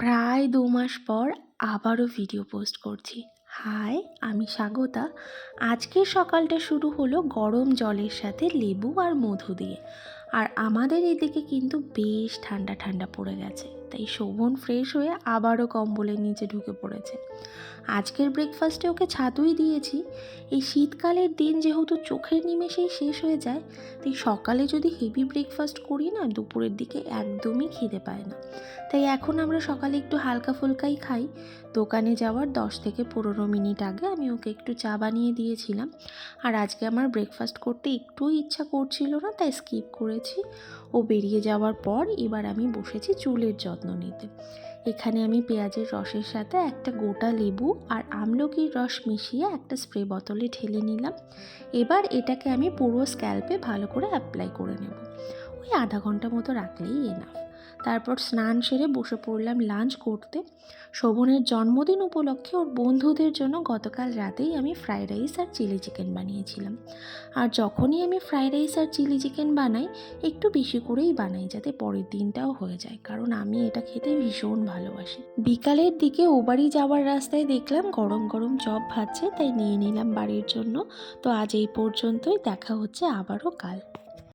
প্রায় দু মাস পর আবারও ভিডিও পোস্ট করছি। হাই, আমি স্বাগতা। আজকের সকালটা শুরু হলো গরম জলের সাথে লেবু আর মধু দিয়ে। আর আমাদের এদিকে কিন্তু বেশ ঠান্ডা ঠান্ডা পড়ে গেছে। তাই শোভন ফ্রেশ হয়ে আবারও কম্বলের নিচে ঢুকে পড়েছে। আজকের ব্রেকফাস্টে ওকে ছাতুই দিয়েছি। এই শীতকালের দিন যেহেতু চোখের নিমেষেই শেষ হয়ে যায়, তাই সকালে যদি হেভি ব্রেকফাস্ট করি না, দুপুরের দিকে একদমই খিদে পায় না। তাই এখন আমরা সকালে একটু হালকা ফুলকাই খাই। দোকানে যাওয়ার দশ থেকে পনেরো মিনিট আগে আমি ওকে একটু চা বানিয়ে দিয়েছিলাম। আর আজকে আমার ব্রেকফাস্ট করতে একটুও ইচ্ছা করছিল না, তাই স্কিপ করেছি। ও বেরিয়ে যাওয়ার পর এবার আমি বসেছি চুলের যত্ন। নিতে। এখানে আমি পেঁয়াজের রসের সাথে একটা গোটা লেবু আর আমলকির রস মিশিয়ে একটা স্প্রে বোতলে ঢেলে নিলাম। এবার এটাকে আমি পুরো স্ক্যাল্পে ভালো করে অ্যাপ্লাই করে নেব। ওই আধা ঘণ্টা মতো রাখলেই এনাফ তারপর স্নান সেরে বসে পড়লাম লাঞ্চ করতে। শোভনের জন্মদিন উপলক্ষে ওর বন্ধুদের জন্য গতকাল রাতেই আমি ফ্রাইড রাইস আর চিলি চিকেন বানিয়েছিলাম। আর যখনই আমি ফ্রাইড রাইস আর চিলি চিকেন বানাই, একটু বেশি করেই বানাই যাতে পরের দিনটাও হয়ে যায়, কারণ আমি এটা খেতে ভীষণ ভালোবাসি। বিকালের দিকে ও বাড়ি যাওয়ার রাস্তায় দেখলাম গরম গরম চপ ভাজছে, তাই নিয়ে নিলাম বাড়ির জন্য। তো আজ এই পর্যন্তই, দেখা হচ্ছে আবারও কাল।